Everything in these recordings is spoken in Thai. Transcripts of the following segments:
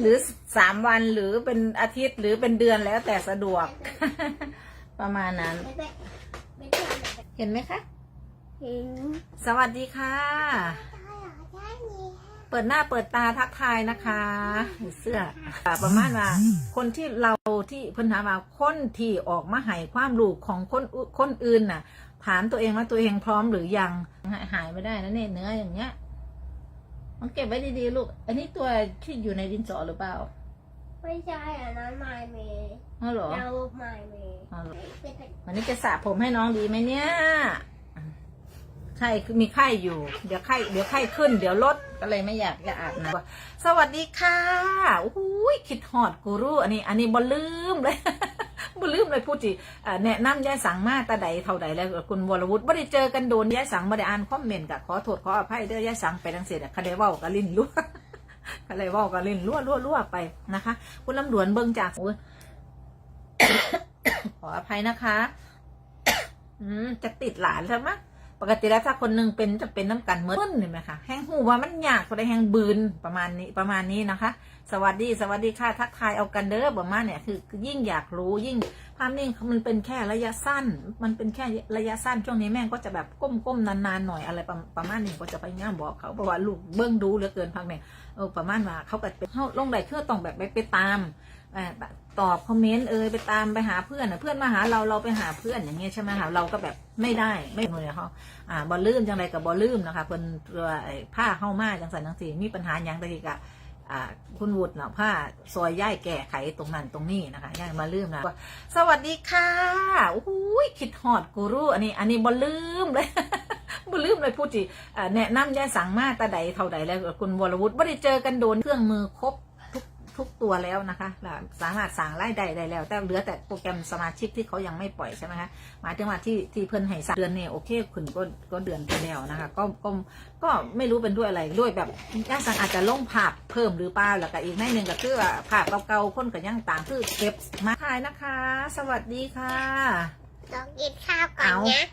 หรือสามวันหรือเป็นอาทิตย์หรือเป็นเดือนแล้วแต่สะดวก ประมาณนั้น เห็นไหมคะเห็นสวัสดีค่ะ เปิดหน้าเปิดตาทักทายนะคะเสื้อประมาณว่าคนที่เราที่เพิ่นถามว่าคนที่ออกมาให้ความรู้ของคนคนอื่นน่ะ ถามตัวเองว่าตัวเองพร้อมหรือยังหายหายไม่ได้นะเนี่ยเนื้ออย่างเงี้ย มันเก็บไว้ดีๆลูก อันนี้ตัวที่อยู่ในดินสอหรือเปล่า ไม่ใช่อันนั้นไมเมย์อ๋อเหรอเราไมเมย์อ๋อเหรอ เป็นวันนี้จะสระผมให้น้องดีไหมเนี่ยไข้คือมีไข้อยู่ เดี๋ยวไข้เดี๋ยวไข้ขึ้น เดี๋ยวลดก็เลยไม่อยากจะอาบน้ำสวัสดีค่ะอุ้ยคิดฮอดกูรู้อันนี้ อันนี้บ่ลืมเลย บ่ลืมเลยพูดจีแนะนำยายสังมาตาใดเท่าใดแล้วคุณวรวุฒิบ่ได้เจอกันโดนยายสังบ่ได้อ่านคอมเมนต์กะขอโทษขออภัยเด้อยายสังไปดังเสียดคาได้เว้ากับลิ้นรั่วคาได้เว้ากับลิ้นรั่วรั่วรั่วไปนะคะ คุณลำดวนเบิ่งจากโอ้ยขออภัยนะคะ อืมจะติดหลานใช่ไหมปกติแล้วถ้าคนหนึงเป็นจะเป็นน้ำกันเมื่อเห็นไหมคะแห้งหูว่ามันยากก็ได้แห้งบืนประมาณนี้ประมาณนี้นะคะ สวัสดีสวัสดีค่ะทักทายเอากันเด้อประมาณเนี่ยคือยิ่งอยากรู้ยิ่งภาพนิ่งมันเป็นแค่ระยะสั้น มันเป็นแค่ระยะสั้นช่วงนี้แม่ก็จะแบบก้มๆนานๆหน่อยอะไรประมาณนี้ก็จะไปง่ามบอกเขาเพราะว่าลูกเบิ้งดูเหลือเกินพักเนี่ยเออประมาณว่าเขาก็เป็นเขาลงได้เพื่อต้องแบบไปตามตอบคอมเมนต์เอยไปตามไปหาเพื่อนเพื่อนมาหาเราเราไปหาเพื่อนอย่างเงี้ยใช่ไหมคะเราก็แบบไม่ได้ไม่เลยเขาอ่าบอลลืมจังไรกับบอลลืมนะคะเพิ่นตัวไอ้ผ้าเข้ามาจังสันจังสีมีปัญหาอย่างใดกะอ่า คุณวุฒิเนาะผ้าซอยย่ายแก้ไขตรงนั้นตรงนี้นะคะย่ายมาลืมนะสวัสดีค่ะอุ้ยคิดหอดกูรู อันนี้ อันนี้บอลลืมเลยบอลลืมเลยพูดจีแนะนำย่ายสั่งมาตาใดเท่าใดแล้วคุณวรวุฒิไม่ได้เจอกันโดนเครื่องมือครบ ทุกทุกตัวแล้วนะคะแล้วสามารถสั่งไล่ได้ได้แล้ว แต่เหลือแต่โปรแกรมสมาชิกที่เขายังไม่ปล่อยใช่ไหมคะหมายถึงว่าที่ที่เพิ่นให้สั่งเดือนเนี่ยโอเคคุณก็ก็เดือนไปแล้วนะคะก็ก็ก็ไม่รู้เป็นด้วยอะไรด้วยแบบย่าสั่งอาจจะลงภาพเพิ่มหรือเปล่าแล้วก็อีกในหนึ่งก็คือว่าภาพเก่าๆคนกับยังต่างคือเก็บมาถ่ายนะคะ สวัสดีค่ะต้องกินข้าวก่อนเอานะ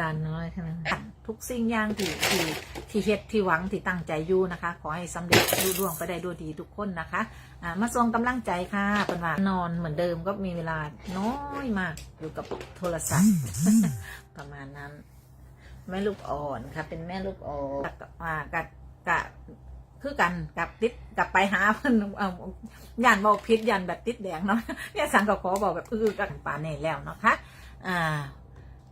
ลานน้อยแค่นั้นทุกสิ่งอย่างที่ที่ที่เฮ็ดที่หวังที่ตั้งใจอยู่นะคะ ขอให้สำเร็จรุ่ร่วงไปได้ด้วยดีทุกคนนะคะอ่ามาส่งกำลังใจค่ะเป็นว่านอนเหมือนเดิมก็มีเวลาน้อยมากอยู่กับโทรศัพท์ ประมาณนั้น แม่ลูกอ่อนค่ะ เป็นแม่ลูกอ่อนกับอ่ากับกับคือกันกับติดกับไปหาเพิ่นเอายันบอกพิษยันแบบติดแดงเนาะเนี่ยสังก็ขอบอกแบบอื้อกันป่านนี่แล้วเนาะคะอ่า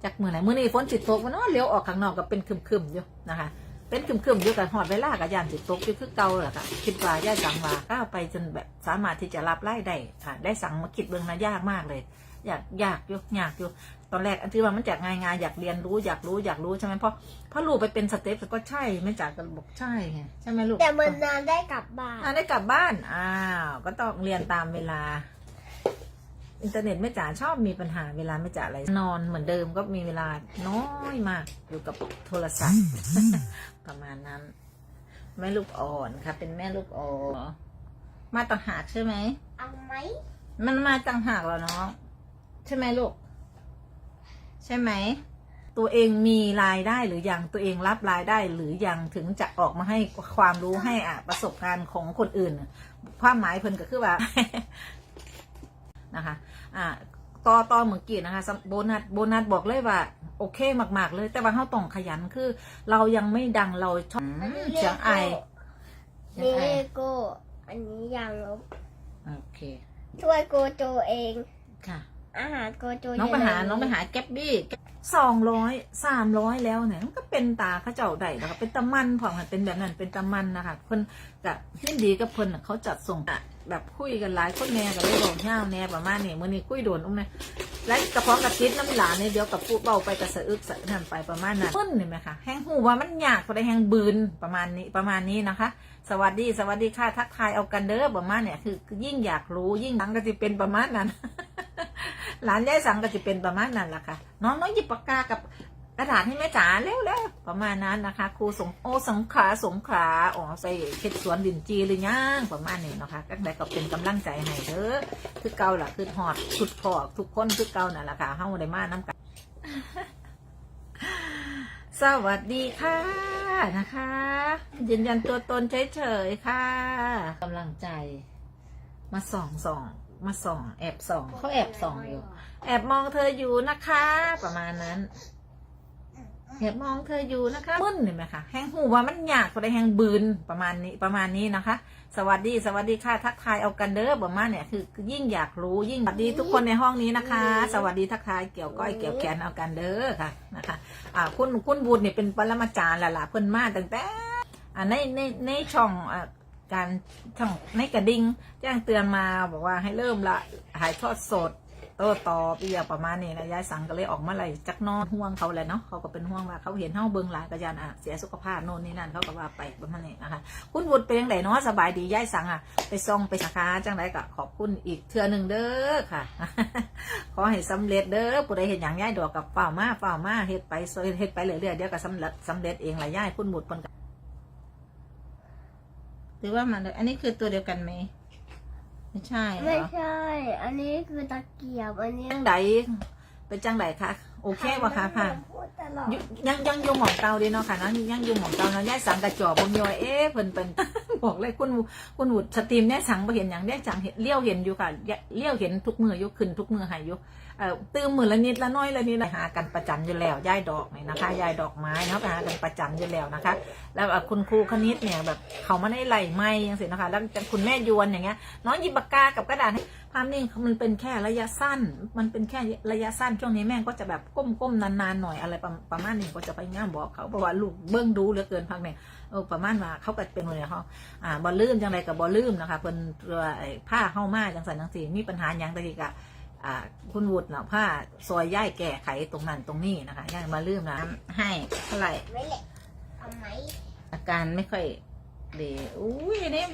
จากเมื่อไหร่เมื่อนี้ฝนสิตกมันเนาะเลี้ยวออกข้างนอกก็เป็นครึมๆอยู่นะคะ เป็นครึมๆอยู่กับหอดเวลากับยานสิตกอยู่คือเก่าแหละค่ะคิดว่าย่าสั่งว่าก้าวไปจนแบบสามารถที่จะรับไล่ได้ค่ะ ได้สั่งมาคิดเบื้องนะยากมากเลย อยากอยากอยู่อยากอยู่ตอนแรกอันที่ว่ามันจากง่ายๆอยากเรียนรู้อยากรู้อยากรู้ใช่ไหมเพราะเพราะลูกไปเป็นสเต็ปก็ใช่ไม่จากกันบอกใช่ไงใช่ไหมลูกแต่มันนานได้กลับบ้านอ่าได้กลับบ้านอ้าวก็ต้องเรียนตามเวลา อินเทอร์เน็ตแม่จ๋าชอบมีปัญหาเวลาแม่จ๋าอะไรนอนเหมือนเดิมก็มีเวลาน้อยมากอยู่กับโทรศัพท์ ประมาณนั้น แม่ลูกอ่อนค่ะ เป็นแม่ลูกอ่อนมาต่างหากใช่ไหมเอาไหมมันมาต่างหากเหรอน้องใช่ไหมลูก ใช่ไหม ตัวเองมีรายได้หรือยังตัวเองรับรายได้หรือยังถึงจะออกมาให้ความรู้ให้อะประสบการณ์ของคนอื่นน่ะความหมายเพิ่นก็คือว่า นะคะอ่าต่อต่อเมื่อกี้นะคะโบนัสโบนัสบอกเลยว่า โอเคมาก ๆ เลย แต่ว่าเขาต้องขยันคือ เรายังไม่ดังเราชอบอันนี้เสียงไอเสียนี่งไอเลโก้อันนี้ยังลบโอเค ช่วยโกโจเองค่ะ อาหารโกโจน้องไปหาเยะเลยน้องไปหาแก๊บบี้สองร้อยสามร้อยแล้วเนี่ยมันก็เป็นตาเข้าเจ้าได้นะคะเป็นตะมันพอมันเป็นแบบนั้นเป็นตะมันนะคะคนกับยินดีกับเพิ่นน่ะเขาจัดส่งอะแบบคุยกันหลายคนแน่กับเลยบอกเงาแน่ประมาณนี้มื่อนี้คุยโดนอุ้มเนี่ยและกระเพาะกระติดน้ำหลานเนี่ยเดี๋ยวกับพูดเบาไปกระสะอึกสะนั่นไปประมาณนั้นเพิ่นเห็นไหมคะแห้งหูว่ามันยากก็ได้แห้งบืนประมาณนี้ประมาณนี้นะคะ สวัสดีสวัสดีค่ะทักทายเอากันเด้อประมาณเนี่ยคือยิ่งอยากรู้ยิ่งดังก็จะเป็นประมาณนั้น หลานยายสังก็จะเป็นประมาณนั้นแหละค่ะ น้องน้องหยิบปากกากับกระดาษให้แม่จ๋าเร็วเร็วประมาณนั้นนะคะครูสงโอสงขาสงขาอ๋อใส่เข็ดสวนดินจีหรือย่างประมาณนี้นะคะก็ได้ก็เป็นกำลังใจให้เด้อคือเก่าล่ะคือหอดสุดพอกทุกคนคือเก่านั่นแหละค่ะเฮาได้มาน้ำกันสวัสดีค่ะนะคะยืนยันตัวตนเฉยๆค่ะกำลังใจมาส่องส่อง มาส่อง แอบส่องเขาแอบส่องอยู่ แอบมองเธออยู่นะคะ ประมาณนั้น แอบมองเธออยู่นะคะมึนเห็นไหมคะแห้งหูว่ามันยากก็ได้แห้งบืนประมาณนี้ประมาณนี้นะคะ สวัสดีสวัสดีค่ะทักทายเอากันเด้อประมาณเนี่ยคือคือยิ่งอยากรู้ยิ่งสวัสดีทุกคนในห้องนี้นะคะ สวัสดีทักทายเกี่ยวก้อยเกี่ยวแขนเอากันเด้อค่ะนะคะอ่าคุณคุณบุญเนี่ยเป็นปรมาจารย์และล่ะเพิ่นมาตั้งแต่อ่าในในในช่องอ่า การช่องในกระดิ่งแจ้งเตือนมาบอกว่าให้เริ่มละถ่ายทอดสดโต้ตอบอีกอย่างประมาณนี้นะยายสังก็เลยออกมาเลยจักนอนห่วงเขาแหละเนาะเขาก็เป็นห่วงว่าเขาเห็นเฮาเบิ่งหลายกระยานอะเสียสุขภาพโน่นนี่นั่นเขาก็ว่าไปประมาณนี้นะคะคุณบุญเป็นยังไงเนาะสบายดียายสังอะ ไปส่องไปสาขาจังไรก็ขอบคุณอีกเทื่อหนึ่งเด้อค่ะขอให้สำเร็จเด้อผู้ใดเห็นอย่างยายดอกกับเฝ้ามาเฝ้ามาเฮ็ดไปเฮ็ดไปเรื่อยๆเดี๋ยวก็สำเร็จสำเร็จเองละย่ายคุณบุตรเพิ่น หรือว่ามันอันนี้คือตัวเดียวกันไหมไม่ใช่เหรไม่อใช่ อันนี้คือตะเกียบ อันนี้จังใดเป็นจังใดคะโอเควะคะผ่านพูดตลอด ยุยังยังอยู่หมองเตาดีเนาะค่ะนะยังอยู่หมองเตาเนาะย่ายสังกระจอกบงยอยเอ๊ะเพิ่นเป็น บอกเลยคุณคุณหุดสตรีมเนี่ยสังบ่เห็นอย่างได้จังเห็นเลี้ยวเห็นอยู่ค่ะเลี้ยวเห็นทุกมือยู่ขึ้นทุกมือหายยู่เอ่อตื่มมือละนิดละน้อยละนิดละหากันประจำอยู่แล้วย่ายดอกนี่นะคะย่ายดอกไม้นะไปหากันประจำอยู่แล้วนะคะ แล้วคุณครูคณิตเนี่ยแบบเขามาได้ไหลไม้ยังสินะคะ แล้วคุณแม่ยวนอย่างเงี้ยน้องหยิบปากกากับกระดาษให้ภาพนิ่งมันเป็นแค่ระยะสั้น มันเป็นแค่ระยะสั้นช่วงนี้แม่ก็จะแบบก้มๆนานๆหน่อยอะไรประประมาณนี้ก็จะไปง่ามบอกเขาเพราะว่าลูกเบิ้องดูเหลือเกินพักเนี่ย เออประมาณว่าเขาก็เป็นเลยเขาอ่าบอลืมจังไรกับบอลืมนะคะเพิ่นตัวไอ้ผ้าเข้ามาจังสันจังสีมีปัญหาอย่างใดกะอ่าคุณวุฒิเนาะผ้าซอยย่ายแก้ไขตรงนั้นตรงนี้นะคะย่ายมาลืมนะให้เท่าไหร่ไม่เละทำไมอาการไม่ค่อยดีอุ้ยนี่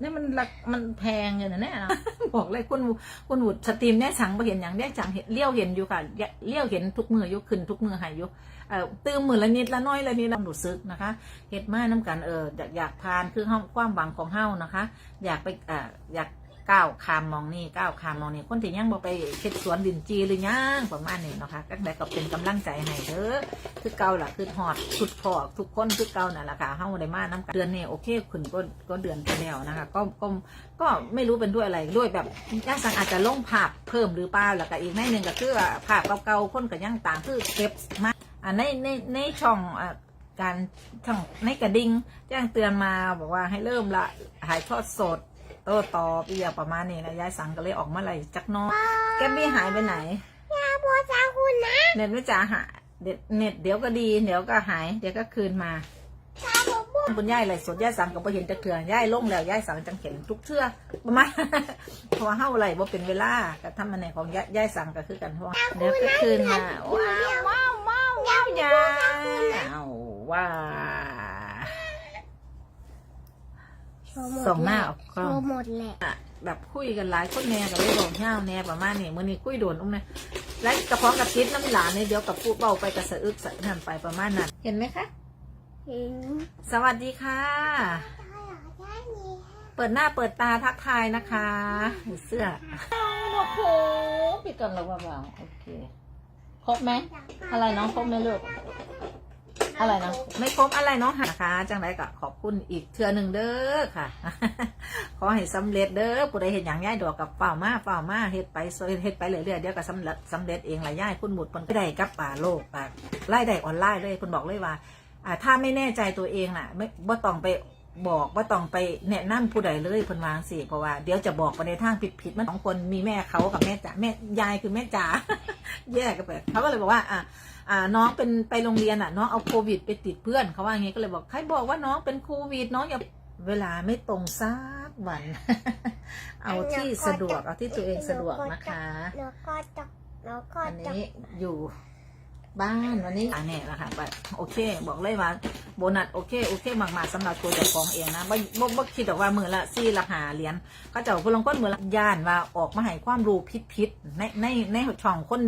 นี่มันรักมันแพงเงินะเนี่ยบอกเลยคุณคุณหุดสตรีมเนี่ยสังไปเห็นอย่างได้จังเห็นเลี้ยวเห็นอยู่ค่ะเลี้ยวเห็นทุกมืออยู่ขึ้นทุกมือหายอยู่เอ่อตื่มมือละนิดละน้อยละนิดละหนูซึกนะคะเห็ดมาน้ำกันเอออยากอยากทานคือเฮาความหวังของเฮานะคะ อยากไปอ่าอยาก ก้าวคามมองนี่ก้าวคามมองนี่คนที่ยังบ่ไปเฮ็ดสวนดินจีหรือยังประมาณนี้นะคะก็ได้ก็เป็นกำลังใจให้เด้อคือเก่าล่ะคือหอดทุดพอทุกคนคือเก่านั่นแหละค่ะเฮาได้มาน้ำกันเดือนนี้โอเคขึ้นก็ก็เดือนไปแล้วนะคะ ก็ก็ก็ไม่รู้เป็นด้วยอะไรด้วยแบบย่าสังอาจจะลงภาพเพิ่มหรือเปล่าแล้วก็อีกในหนึ่งก็คือภาพเก่าๆคนก็ยังต่างคือเก็บมาอ่าในในในช่องอ่าการช่องในกระดิ่งแจ้งเตือนมาบอกว่าให้เริ่มละถ่ายทอดสด โต้ตอบอีกอย่างประมาณนี้นะยายสังก็เลยออกมาเลยจักหน้อยแกมบี้หายไปไหนยาบัวจ้าคุณนะเน็ตไม่จ๋าหาเด็ดเน็ตเดี๋ยวก็ดีเดี๋ยวก็หาย เดี๋ยวก็คืนมาชาบัวบัวคุณย่ายไรสดย่ายสังก็บ่เห็นจะเถื่อย่ายลงแล้วย่ายสังจังเห็นทุกเทื่อประมาณเพราะว่าเฮาไรบ่เป็นเวลาก็ทำมันในของย่าย่ายสังก็คือกันเพราะว่าเดี๋ยวก็คืนมาว้าวว้าวว้าวว้าวยาวว้า ส่งหน้าออกกโชล้องว์หมดแหละแบบคุยกันหลายคนแน่กับเลยบอกเงาแน่ประมาณนี้มื้อนี้คุยโดนอุ้มเนี่ยและกระเพาะกระติดน้ำหลานเนี่ยเดี๋ยวกับพูดเบาไปกระสะอึกสะนั่นไปประมาณนั้นเห็นไหมคะ เห็นสวัสดีค่ะ เปิดหน้าเปิดตาทักทายนะคะเสื้อโอ้โหปิดก่อนแล้วเบาๆโอเคครบไหมอะไรน้องครบไหมลูก อะไรนะไม่ครบอะไรเนาะนะคะจังไรก็ขอบคุณอีกเทือหนึ่งเด้อค่ะ ขอให้สำเร็จเด้อผู้ใดเห็นอย่างย่ายดอกกับเฝ้ามาเฝ้ามาเฮ็ดไปเฮ็ดไปเรื่อยๆเดี๋ยวก็สำเร็จสำเร็จเองละย่ายคุณหมุดเพิ่นได้กับป่าโลกป่าไล่ได้ออนไลน์เลยเพิ่นบอกเลยว่าอ่า ถ้าไม่แน่ใจตัวเองน่ะ ไม่บ่ต้องไปบอกว่าต้องไปแนะนำผู้ใดเลยเพิ่นวางสิเพราะว่าเดี๋ยวจะบอกไปในทางผิดๆมันสองคนมีแม่เขากับแม่จ๋าแม่ยายคือแม่จ๋า แยกกันไปเขาก็เลยบอกว่าอ่าอ่าน้องเป็นไปโรงเรียนอะ น้องเอาโควิด ไปติดเพื่อนเขาว่าอย่างงี้ก็เลยบอกใครบอกว่าน้องเป็นโควิด น้องอย่าเวลาไม่ตรงสักวัน เอาที่สะดวกเอาที่ตัวเองสะดวกนะคะ แล้วก็จะแล้วก็อันจะ นี้อยู่ บ้านวันนี้อ่าเนี่ยแหละค่ะไปโอเค บอกเลยว่าโบนัสโอเคโอเคมากๆสำหรับตัวเจ้าของเองนะไม่บ่บ่คิดหรอกว่ามือละซี่ละหาเหรียญเขาเจะคนลงคนมือละย่านว่าออกมาให้ความรู้พิษๆในในในช่องคน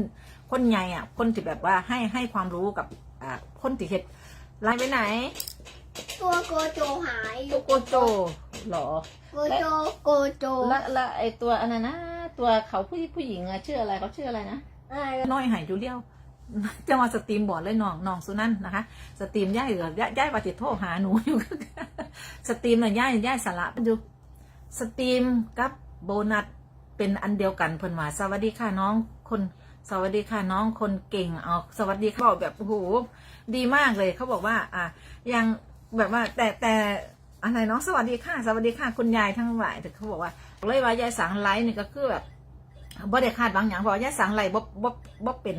คนใหญ่อะ คนที่แบบว่าให้ให้ความรู้กับอ่าคนที่เฮ็ดไล่ไปไหน ตัวโกโจหายโกโกโจเหรอ โกโจโกโจและและไอตัวอันนั้นนะ ตัวเขาผู้ผู้หญิงอะชื่ออะไรเขาชื่ออะไรนะ อะไรน้อยหายจูเลียว จังหวะสตรีมบอร์ดเลยน้องน้องสุนันนะคะ สตรีมย่ายเหลือย่าย่าปฏิโทหาหนูอยู่สตรีมน่ะย่ายย่ายสาระอยู่สตรีมกับโบนัสเป็นอันเดียวกันเพิ่นว่าสวัสดีค่ะน้องคนสวัสดีค่ะน้องคนเก่งเอาสวัสดีเขาบอกแบบโอ้โหดีมากเลยเขาบอกว่า อะยังแบบว่าแต่แต่อะไรน้องสวัสดีค่ะ สวัสดีค่ะคุณยายทั้งหลายแต่เขาบอกว่าเลยว่ายายสังไลฟ์นี่ก็คือแบบบ่ได้คาดหวังอย่างเพราะว่ายายสังไลฟ์บ่บ่บ่เป็น